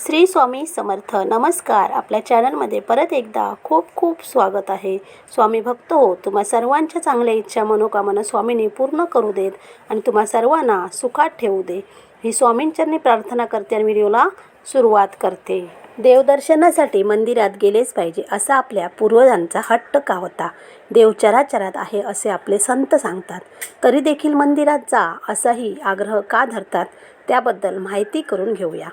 श्री स्वामी समर्थ. नमस्कार. आपल्या चॅनलमध्ये परत एकदा खूप खूप स्वागत आहे. स्वामी भक्त हो तुम्हा सर्वांच्या चांगल्या इच्छा मनोकामना स्वामींनी पूर्ण करू देत आणि तुम्हा सर्वांना सुखात ठेवू दे. ही स्वामींचरणी प्रार्थना करते आणि व्हिडिओला सुरुवात करते. देवदर्शनासाठी मंदिरात गेलेच पाहिजे असा आपल्या पूर्वजांचा हट्ट का होता? देव चराचरात आहे असे आपले संत सांगतात. तरी देखील मंदिरात जा असाही आग्रह का धरतात? त्याबद्दल माहिती करून घेऊया.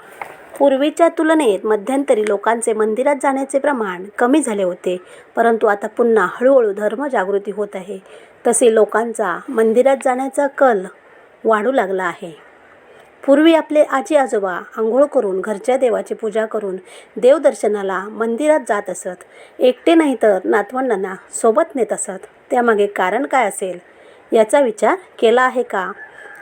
पूर्वीच्या तुलनेत मध्यंतरी लोकांचे मंदिरात जाण्याचे प्रमाण कमी झाले होते. परंतु आता पुन्हा हळूहळू धर्मजागृती होत आहे. तसे लोकांचा मंदिरात जाण्याचा कल वाढू लागला आहे. पूर्वी आपले आजी आजोबा आंघोळ करून घरच्या देवाची पूजा करून देवदर्शनाला मंदिरात जात असत. एकटे नाही तर नातवंडांना सोबत नेत असत. त्यामागे कारण काय असेल? याचा विचार केला आहे का?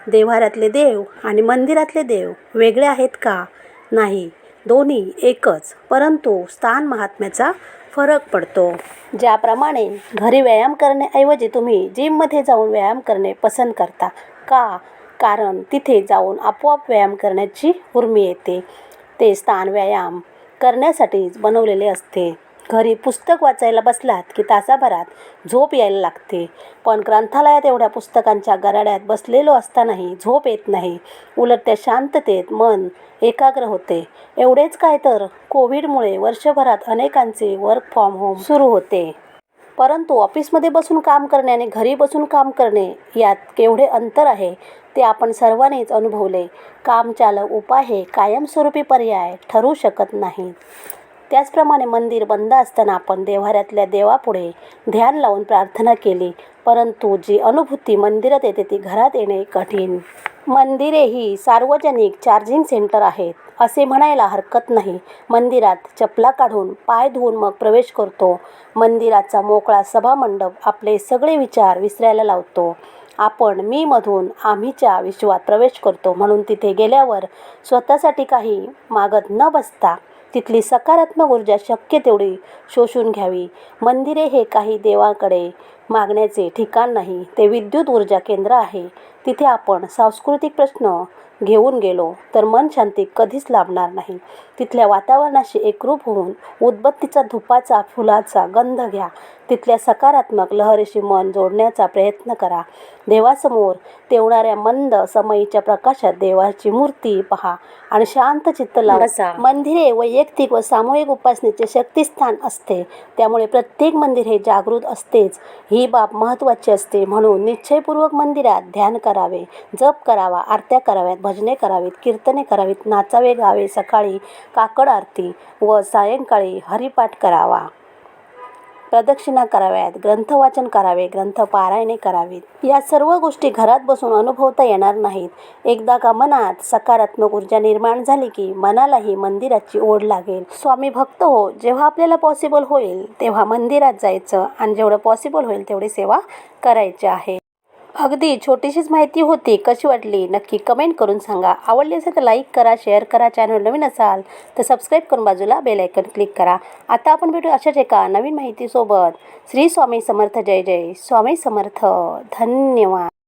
देव्हाऱ्यातले देव आणि मंदिरातले देव वेगळे आहेत का? नाही दोन्ही एकच परंतु स्थान महात्म्याचा फरक पडतो. ज्याप्रमाणे घरी व्यायाम करण्याऐवजी तुम्ही जिममध्ये जाऊन व्यायाम करणे पसंत करता का? कारण तिथे जाऊन आपोआप व्यायाम करण्याची उर्मी येते. ते स्थान व्यायाम करण्यासाठीच बनवलेले असते. घरी पुस्तक वाचायला बसलात की तासाभरात झोप यायला लागते. पण ग्रंथालयात एवढ्या पुस्तकांच्या गराड्यात बसलेलो असतानाही झोप येत नाही. उलट त्या शांततेत मन एकाग्र होते. एवढेच काय तर कोविडमुळे वर्षभरात अनेकांचे वर्क फ्रॉम होम सुरू होते. परंतु ऑफिसमध्ये बसून काम करणे आणि घरी बसून काम करणे यात केवढे अंतर आहे ते आपण सर्वांनीच अनुभवले. कामचालक उपाय हे कायमस्वरूपी पर्याय ठरू शकत नाही त्याचप्रमाणे मंदिर बंद असताना आपण देव्हाऱ्यातल्या देवापुढे ध्यान लावून प्रार्थना केली. परंतु जी अनुभूती मंदिरात येते ती घरात येणे कठीण. मंदिरे ही सार्वजनिक चार्जिंग सेंटर आहेत असे म्हणायला हरकत नाही. मंदिरात चपला काढून पाय धुवून मग प्रवेश करतो. मंदिराचा मोकळा सभामंडप आपले सगळे विचार विसरायला लावतो. आपण मीमधून आम्हीच्या विश्वात प्रवेश करतो. म्हणून तिथे गेल्यावर स्वतःसाठी काही मागत न बसता तिथली सकारात्मक ऊर्जा शक्य तेवढी शोषून घ्यावी. मंदिरे हे काही देवाकडे मागण्याचे ठिकाण नाही ते विद्युत ऊर्जा केंद्र आहे. तिथे आपण सांस्कृतिक प्रश्न घेऊन गेलो तर मन शांती कधीच लाभणार नाही. तिथल्या वातावरणाशी एकरूप होऊन उदबत्तीचा धुपाचा फुलाचा गंध घ्या. तिथल्या सकारात्मक लहरीशी मन जोडण्याचा प्रयत्न करा. देवासमोर तेवणाऱ्या मंद समयीच्या प्रकाशात देवाची मूर्ती पहा आणि शांत चित्त लावा. मंदिरे वैयक्तिक व सामूहिक उपासनेचे शक्तिस्थान असते. त्यामुळे प्रत्येक मंदिर हे जागृत असतेच. ही बाब महत्त्वाची असते. म्हणून निश्चयपूर्वक मंदिरात ध्यान करावे जप करावा आरत्या कराव्यात भजने करावीत कीर्तने करावीत नाचावे गावे सकाळी काकड आरती व सायंकाळी हरिपाठ करावा. प्रदक्षिणा कराव्यात ग्रंथवाचन करावे ग्रंथ पारायणे करावीत. या सर्व गोष्टी घरात बसून अनुभवता येणार नाहीत. एकदा का मनात सकारात्मक ऊर्जा निर्माण झाली की मनालाही मंदिराची ओढ लागेल. स्वामी भक्त हो जेव्हा आपल्याला पॉसिबल होईल तेव्हा मंदिरात जायचं आणि जेवढं पॉसिबल होईल तेवढी सेवा करायची आहे. अगदी छोटीशीच माहिती होती कशी वाटली? नक्की कमेंट करून सांगा. आवडली असेल तर लाईक करा शेअर करा चॅनल नवीन असाल तर सबस्क्राईब करून बाजूला बेल आयकन क्लिक करा. आता आपण भेटू अशाच एका नवीन माहितीसोबत. श्री स्वामी समर्थ जय जय. स्वामी समर्थ धन्यवाद.